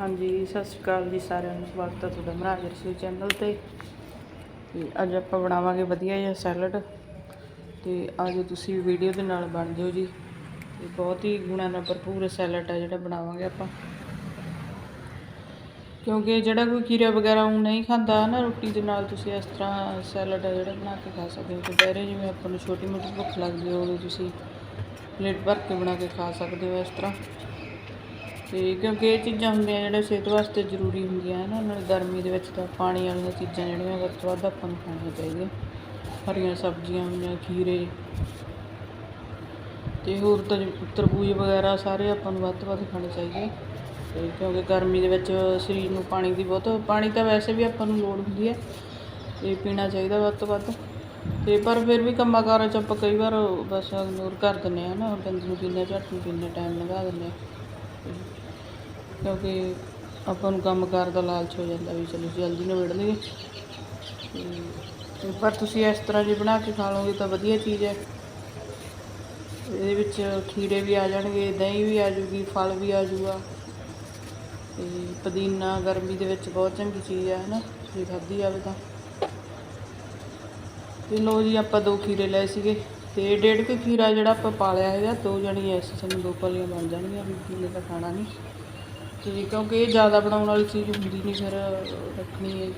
ਹਾਂਜੀ, ਸਤਿ ਸ਼੍ਰੀ ਅਕਾਲ ਜੀ ਸਾਰਿਆਂ ਨੂੰ। ਸਵਾਗਤ ਹੈ ਤੁਹਾਡਾ ਮਹਾਰਾਜ ਰਸੋਈ ਚੈਨਲ ਤੇ। ਤੇ ਅੱਜ ਆਪਾਂ ਬਣਾਵਾਂਗੇ ਵਧੀਆ ਜਿਹਾ ਸੈਲਡ ਤੇ ਅੱਜ ਤੁਸੀਂ ਵੀਡੀਓ ਦੇ ਨਾਲ ਬਣ ਜਿਓ ਜੀ। ਤੇ ਬਹੁਤ ਹੀ ਗੁਣਾਂ ਨਾਲ ਭਰਪੂਰ ਸੈਲਡ ਹੈ ਜਿਹੜਾ ਬਣਾਵਾਂਗੇ ਆਪਾਂ। ਕਿਉਂਕਿ ਜਿਹੜਾ ਕੋਈ ਖੀਰਾ ਵਗੈਰਾ ਉਹ ਨਹੀਂ ਖਾਂਦਾ ਨਾ ਰੋਟੀ ਦੇ ਨਾਲ, ਤੁਸੀਂ ਇਸ ਤਰ੍ਹਾਂ ਸੈਲਡ ਹੈ ਜਿਹੜਾ ਬਣਾ ਕੇ ਖਾ ਸਕਦੇ ਹੋ। ਦੁਪਹਿਰੇ ਜਿਵੇਂ ਆਪਾਂ ਨੂੰ ਛੋਟੀ ਮੋਟੀ ਭੁੱਖ ਲੱਗਦੀ ਹੋਵੇ, ਤੁਸੀਂ ਪਲੇਟ ਭਰ ਕੇ ਬਣਾ ਕੇ ਖਾ ਸਕਦੇ ਹੋ ਇਸ ਤਰ੍ਹਾਂ। ਤੇ ਕਿਉਂਕਿ ਇਹ ਚੀਜ਼ਾਂ ਹੁੰਦੀਆਂ ਜਿਹੜੇ ਸਿਹਤ ਵਾਸਤੇ ਜ਼ਰੂਰੀ ਹੁੰਦੀਆਂ ਹੈ ਨਾ ਨਾਲ ਗਰਮੀ ਦੇ ਵਿੱਚ ਤਾਂ ਪਾਣੀ ਵਾਲੀਆਂ ਚੀਜ਼ਾਂ ਜਿਹੜੀਆਂ ਵੱਧ ਤੋਂ ਵੱਧ ਆਪਾਂ ਨੂੰ ਖਾਣੀਆਂ ਚਾਹੀਦੀਆਂ। ਹਰੀਆਂ ਸਬਜ਼ੀਆਂ ਹੋਈਆਂ ਖੀਰੇ ਤੇ ਹੋਰ ਤਾਂ ਤਰਬੂਜ ਵਗੈਰਾ ਸਾਰੇ ਆਪਾਂ ਨੂੰ ਵੱਧ ਤੋਂ ਵੱਧ ਖਾਣੇ ਚਾਹੀਦੇ। ਤੇ ਕਿਉਂਕਿ ਗਰਮੀ ਦੇ ਵਿੱਚ ਸਰੀਰ ਨੂੰ ਪਾਣੀ ਦੀ ਬਹੁਤ, ਪਾਣੀ ਤਾਂ ਵੈਸੇ ਵੀ ਆਪਾਂ ਨੂੰ ਲੋੜ ਹੁੰਦੀ ਹੈ ਤੇ ਪੀਣਾ ਚਾਹੀਦਾ ਵੱਧ ਤੋਂ ਵੱਧ। ਤੇ ਪਰ ਫਿਰ ਵੀ ਕੰਮਾਂ ਕਾਰਾਂ 'ਚ ਆਪਾਂ ਕਈ ਵਾਰ ਬਸ ਇਗਨੋਰ ਕਰ ਦਿੰਦੇ ਆ ਨਾ ਬੰਦ ਨੂੰ ਪੀਨੇ ਝੱਟ ਨੂੰ ਪੀਨੇ ਟਾਈਮ ਲਗਾ ਦਿੰਦੇ ਆ ਕਿਉਂਕਿ ਆਪਾਂ ਨੂੰ ਕੰਮ ਕਾਰ ਦਾ ਲਾਲਚ ਹੋ ਜਾਂਦਾ ਵੀ ਚਲੋ ਜਲਦੀ ਨਿਬੇੜ ਲਈਏ। ਤੇ- ਤੇ ਪਰ ਤੁਸੀਂ ਇਸ ਤਰ੍ਹਾਂ ਜੇ ਬਣਾ ਕੇ ਖਾ ਲਓਗੇ ਤਾਂ ਵਧੀਆ ਚੀਜ਼ ਹੈ। ਇਹਦੇ ਵਿੱਚ ਖੀਰੇ ਵੀ ਆ ਜਾਣਗੇ, ਦਹੀਂ ਵੀ ਆ ਜੂਗੀ, ਫਲ ਵੀ ਆ ਜੂਗਾ। ਤੇ ਪੁਦੀਨਾ, ਗਰਮੀ ਦੇ ਵਿੱਚ ਬਹੁਤ ਚੰਗੀ ਚੀਜ਼ ਹੈ, ਹਨਾ, ਜੇ ਖਾਧੀ ਜਾਵੇ ਤਾਂ। ਤੇ ਲੋ ਜੀ, ਆਪਾਂ ਦੋ ਖੀਰੇ ਲਏ ਸੀਗੇ। ਤੇ ਡੇਢ ਕੁ ਖੀਰਾ ਜਿਹੜਾ ਆਪਾਂ ਪਾਲਿਆ ਹੈਗਾ, ਦੋ ਜਣੀ ਐਸੀ ਸਾਨੂੰ ਦੋ ਪਾਲੀਆਂ ਬਣ ਜਾਣਗੀਆਂ, ਵੀ ਖੀਰੇ ਦਾ ਖਾਣਾ ਨਹੀਂ। ਤੇ ਕਿਉਂਕਿ ਇਹ ਜ਼ਿਆਦਾ ਬਣਾਉਣ ਵਾਲੀ ਚੀਜ਼ ਹੁੰਦੀ ਨਹੀਂ, ਫਿਰ ਰੱਖਣੀ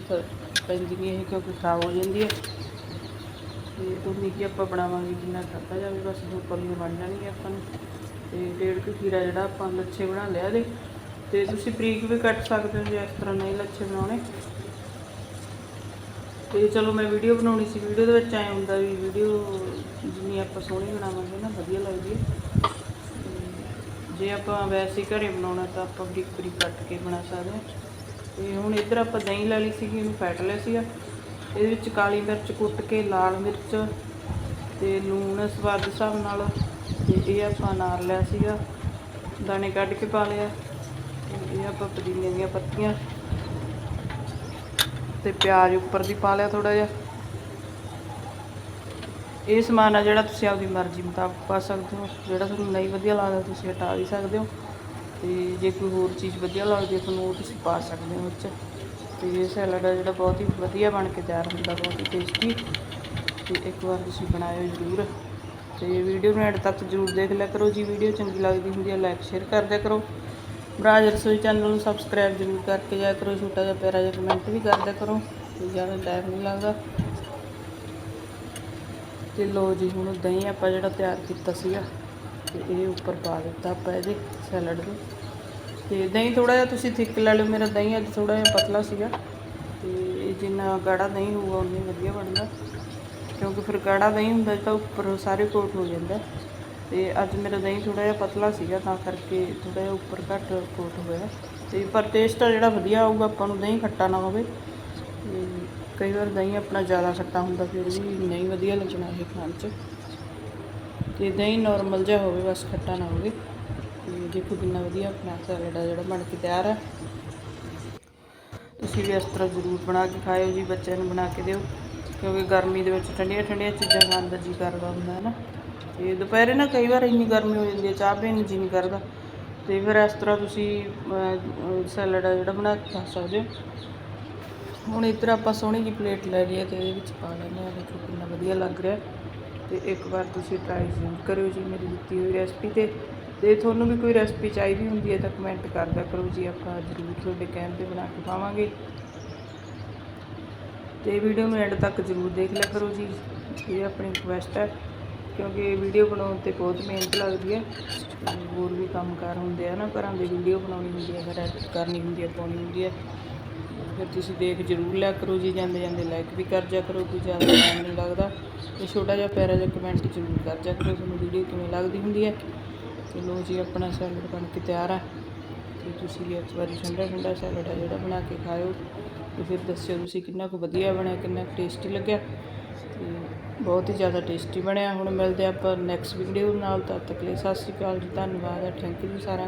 ਪੈਂਦੀ ਨਹੀਂ ਇਹ ਕਿਉਂਕਿ ਖਰਾਬ ਹੋ ਜਾਂਦੀ ਹੈ। ਤੇ ਉਨੀ ਕੀ ਆਪਾਂ ਬਣਾਵਾਂਗੇ ਜਿੰਨਾ ਖਾਧਾ ਜਾਵੇ, ਬਸ ਦੋ ਪਲੀਆਂ ਬਣ ਜਾਣਗੀਆਂ ਆਪਾਂ ਨੂੰ। ਤੇ ਡੇਢ ਕੁ ਖੀਰਾ ਜਿਹੜਾ ਆਪਾਂ ਲੱਛੇ ਬਣਾ ਲਿਆ ਦੇ ਤੇ ਤੁਸੀਂ ਬਰੀਕ ਵੀ ਕੱਟ ਸਕਦੇ ਹੋ ਜੇ ਇਸ ਤਰ੍ਹਾਂ ਨਹੀਂ ਲੱਛੇ ਬਣਾਉਣੇ। ਤੇ ਚਲੋ ਮੈਂ ਵੀਡੀਓ ਬਣਾਉਣੀ ਸੀ, ਵੀਡੀਓ ਦੇ ਵਿੱਚ ਐ ਹੁੰਦਾ ਵੀ ਵੀਡੀਓ ਜਿੰਨੀ ਆਪਾਂ ਸੋਹਣੀ ਬਣਾਵਾਂਗੇ ਨਾ, ਵਧੀਆ ਲੱਗਦੀ ਜੇ ਆਪਾਂ ਵੈਸੇ ਹੀ ਘਰੇ ਬਣਾਉਣਾ ਤਾਂ ਆਪਾਂ ਬਰੀਕ ਬਰੀਕ ਕੱਟ ਕੇ ਬਣਾ ਸਕਦੇ ਹਾਂ। ਤੇ ਹੁਣ ਇੱਧਰ ਆਪਾਂ ਦਹੀਂ ਲੈ ਲਈ ਸੀਗੀ ਇਹਨੂੰ ਫੈਟ ਲਿਆ ਸੀਗਾ। ਇਹਦੇ ਵਿੱਚ ਕਾਲੀ ਮਿਰਚ ਕੁੱਟ ਕੇ, ਲਾਲ ਮਿਰਚ ਤੇ ਲੂਣ ਸਵਾਦ ਦੇ ਹਿਸਾਬ ਨਾਲ ਤੇ ਇਹ ਆਪਾਂ ਨਾਰ ਲਿਆ ਸੀਗਾ। ਦਾਣੇ ਕੱਢ ਕੇ ਪਾ ਲਿਆ ਇਹ ਆਪਾਂ ਪੁਦੀਨੇ ਦੀਆਂ ਪੱਤੀਆਂ ਤੇ ਪਿਆਜ਼ ਉੱਪਰ ਦੀ ਪਾ ਲਿਆ ਥੋੜਾ ਜਿਹਾ। ਇਹ ਸਮਾਨ ਆ ਜਿਹੜਾ ਤੁਸੀਂ ਆਪਦੀ ਮਰਜ਼ੀ ਮੁਤਾਬਕ ਪਾ ਸਕਦੇ ਹੋ। ਜਿਹੜਾ ਤੁਹਾਨੂੰ ਨਹੀਂ ਵਧੀਆ ਲੱਗਦਾ, ਤੁਸੀਂ ਹਟਾ ਵੀ ਸਕਦੇ ਹੋ। ਤੇ ਜੇ ਕੋਈ ਹੋਰ ਚੀਜ਼ ਵਧੀਆ ਲੱਗਦੀ ਹੈ, ਤੁਹਾਨੂੰ ਉਹ ਤੁਸੀਂ ਪਾ ਸਕਦੇ ਹੋ ਵਿੱਚ। ਤੇ ਇਹ ਸੈਲਡ ਆ ਜਿਹੜਾ ਬਹੁਤ ਹੀ ਵਧੀਆ ਬਣ ਕੇ ਤਿਆਰ ਹੁੰਦਾ, ਬਹੁਤ ਹੀ ਟੇਸਟੀ ਤੇ ਇੱਕ ਵਾਰ ਤੁਸੀਂ ਬਣਾਇਓ ਜ਼ਰੂਰ। ਤੇ ਵੀਡੀਓ ਨੂੰ ਐਡ ਤੱਕ ਜ਼ਰੂਰ ਦੇਖ ਲਿਆ ਕਰੋ। ਜੀ ਵੀਡੀਓ ਚੰਗੀ ਲੱਗਦੀ ਹੁੰਦੀ ਹੈ ਲਾਈਕ ਸ਼ੇਅਰ ਕਰ ਦਿਆ ਕਰੋ। ਬਰਾਜ ਰਸੋਈ ਚੈਨਲ ਨੂੰ ਸਬਸਕ੍ਰਾਈਬ ਜ਼ਰੂਰ ਕਰਕੇ ਜਾਇਆ ਕਰੋ। ਛੋਟਾ ਜਿਹਾ ਪਿਆਰਾ ਜਿਹਾ ਕਮੈਂਟ ਵੀ ਕਰ ਦਿਆ ਕਰੋ। ਤੇ ਜ਼ਿਆਦਾ ਟਾਈਮ ਨਹੀਂ ਲੱਗਦਾ। ਤੇ ਲੋ ਜੀ, ਹੁਣ ਦਹੀਂ ਆਪਾਂ ਜਿਹੜਾ ਤਿਆਰ ਕੀਤਾ ਸੀਗਾ ਤੇ ਇਹ ਉੱਪਰ ਪਾ ਦਿੱਤਾ ਆਪਾਂ ਇਹਦੇ ਸੈਲਡ ਦੇ ਤੇ ਦਹੀਂ ਥੋੜਾ ਜਿਹਾ ਤੁਸੀਂ ਥਿੱਕ ਲੈ ਲਿਓ, ਮੇਰਾ ਦਹੀਂ ਅੱਜ ਥੋੜਾ ਜਿਹਾ ਪਤਲਾ ਸੀਗਾ। ਤੇ ਇਹ ਜਿੰਨਾ ਗਾੜਾ ਦਹੀਂ ਹੋਊਗਾ ਉਨੀ ਵਧੀਆ ਬਣਦਾ। ਕਿਉਂਕਿ ਫਿਰ ਗਾੜਾ ਦਹੀਂ ਹੁੰਦਾ ਤਾਂ ਉੱਪਰ ਸਾਰੇ ਕੋਟ ਹੋ ਜਾਂਦਾ। ਤੇ ਅੱਜ ਮੇਰਾ ਦਹੀਂ ਥੋੜਾ ਜਿਹਾ ਪਤਲਾ ਸੀਗਾ, ਤਾਂ ਕਰਕੇ ਥੋੜਾ ਜਿਹਾ ਉੱਪਰ ਘੱਟ ਕੋਟ ਹੋਇਆ ਤੇ ਪਰ ਟੇਸਟ ਆ ਜਿਹੜਾ ਵਧੀਆ ਆਊਗਾ, ਆਪਾਂ ਨੂੰ ਦਹੀਂ ਖੱਟਾ ਨਾ ਹੋਵੇ। ਤੇ ਕਈ ਵਾਰ ਦਹੀਂ ਆਪਣਾ ਜ਼ਿਆਦਾ ਖੱਟਾ ਹੁੰਦਾ, ਫਿਰ ਵੀ ਨਹੀਂ ਵਧੀਆ ਲੱਗਣਾ ਇਹ ਖਾਣ 'ਚ। ਤੇ ਦਹੀਂ ਨਾਰਮਲ ਜਿਹਾ ਹੋਵੇ, ਬਸ ਖੱਟਾ ਨਾ ਹੋਵੇ। ਤੇ ਦੇਖੋ ਕਿੰਨਾ ਵਧੀਆ ਆਪਣਾ ਸੈਲਡ ਆ ਜਿਹੜਾ ਬਣ ਕੇ ਤਿਆਰ ਹੈ ਤੁਸੀਂ ਵੀ ਇਸ ਤਰ੍ਹਾਂ ਜ਼ਰੂਰ ਬਣਾ ਕੇ ਖਾਇਓ ਜੀ, ਬੱਚਿਆਂ ਨੂੰ ਬਣਾ ਕੇ ਦਿਓ। ਕਿਉਂਕਿ ਗਰਮੀ ਦੇ ਵਿੱਚ ਠੰਡੀਆਂ ਠੰਡੀਆਂ ਚੀਜ਼ਾਂ ਖਾਣ ਦਾ ਜੀ ਕਰਦਾ ਹੁੰਦਾ ਹੈ ਨਾ ਤੇ ਦੁਪਹਿਰੇ ਨਾ ਕਈ ਵਾਰ ਇੰਨੀ ਗਰਮੀ ਹੋ ਜਾਂਦੀ ਹੈ ਚਾਹ ਪੀਣ ਨੂੰ ਜੀ ਨਹੀਂ ਕਰਦਾ। ਤੇ ਫਿਰ ਇਸ ਤਰ੍ਹਾਂ ਤੁਸੀਂ ਸੈਲਡ ਆ ਜਿਹੜਾ ਬਣਾ ਕੇ ਖਾ ਸਕਦੇ ਹੋ। ਹੁਣ ਇੱਧਰ ਆਪਾਂ ਸੋਹਣੀ ਜਿਹੀ ਪਲੇਟ ਲੈ ਲਈ ਹੈ ਤੇ ਇਹਦੇ ਵਿੱਚ ਪਾ ਲੈਂਦੇ ਹਾਂ, ਦੇਖੋ ਕਿੰਨਾ ਵਧੀਆ ਲੱਗ ਰਿਹਾ ਤੇ ਇੱਕ ਵਾਰ ਤੁਸੀਂ ਟਰਾਈ ਜ਼ਰੂਰ ਕਰਿਓ ਜੀ ਮੇਰੀ ਦਿੱਤੀ ਹੋਈ ਰੈਸਪੀ ਤੇ। ਤੇ ਤੁਹਾਨੂੰ ਵੀ ਕੋਈ ਰੈਸਪੀ ਚਾਹੀਦੀ ਹੁੰਦੀ ਹੈ ਤਾਂ ਕਮੈਂਟ ਕਰਦਾ ਕਰੋ ਜੀ, ਆਪਾਂ ਜ਼ਰੂਰ ਤੁਹਾਡੇ ਕਹਿਣ ਤੇ ਬਣਾ ਕੇ ਪਾਵਾਂਗੇ ਤੇ ਵੀਡੀਓ ਨੂੰ ਐਂਡ ਤੱਕ ਜ਼ਰੂਰ ਦੇਖ ਲਿਆ ਕਰੋ ਜੀ, ਇਹ ਆਪਣੀ ਰਿਕੁਐਸਟ ਹੈ। ਕਿਉਂਕਿ ਵੀਡੀਓ ਬਣਾਉਣ ਤੇ ਬਹੁਤ ਮਿਹਨਤ ਲੱਗਦੀ ਹੈ। ਹੋਰ ਵੀ ਕੰਮਕਾਰ ਹੁੰਦੇ ਆ ਨਾ, ਘਰਾਂ ਦੇ ਵੀਡੀਓ ਬਣਾਉਣੀ ਹੁੰਦੀ ਹੈ ਫਿਰ ਐਡਿਟ ਕਰਨੀ ਹੁੰਦੀ ਹੈ, ਪਾਉਣੀ ਹੁੰਦੀ ਹੈ। ਫਿਰ ਤੁਸੀਂ ਦੇਖ ਜ਼ਰੂਰ ਲਿਆ ਕਰੋ ਜੀ, ਜਾਂਦੇ ਜਾਂਦੇ ਲਾਈਕ ਵੀ ਕਰ ਜਾ ਕਰੋ, ਕੋਈ ਜ਼ਿਆਦਾ ਟਾਈਮ ਨਹੀਂ ਲੱਗਦਾ। ਤੇ ਛੋਟਾ ਜਿਹਾ ਪਿਆਰਾ ਜਿਹਾ ਕਮੈਂਟ ਜ਼ਰੂਰ ਕਰ ਜਾ ਕਰੋ, ਤੁਹਾਨੂੰ ਵੀਡੀਓ ਕਿਵੇਂ ਲੱਗਦੀ ਹੁੰਦੀ ਹੈ। ਤੇ ਲੋ ਜੀ, ਆਪਣਾ ਸੈਲਡ ਬਣ ਕੇ ਤਿਆਰ ਆ। ਤੇ ਤੁਸੀਂ ਵੀ ਇੱਕ ਵਾਰੀ ਠੰਡਾ ਠੰਡਾ ਸੈਲਡ ਆ ਜਿਹੜਾ ਬਣਾ ਕੇ ਖਾਇਓ। ਤੇ ਫਿਰ ਦੱਸਿਓ ਤੁਸੀਂ ਕਿੰਨਾ ਕੁ ਵਧੀਆ ਬਣਿਆ, ਕਿੰਨਾ ਟੇਸਟੀ ਲੱਗਿਆ। ਤੇ ਬਹੁਤ ਹੀ ਜ਼ਿਆਦਾ ਟੇਸਟੀ ਬਣਿਆ। ਹੁਣ ਮਿਲਦੇ ਆਪਾਂ ਨੈਕਸਟ ਵੀਡੀਓ ਨਾਲ। ਤਦ ਤੱਕ ਲਈ ਸਤਿ ਸ਼੍ਰੀ ਅਕਾਲ ਜੀ, ਧੰਨਵਾਦ ਹੈ ਥੈਂਕ ਯੂ ਸਾਰਿਆਂ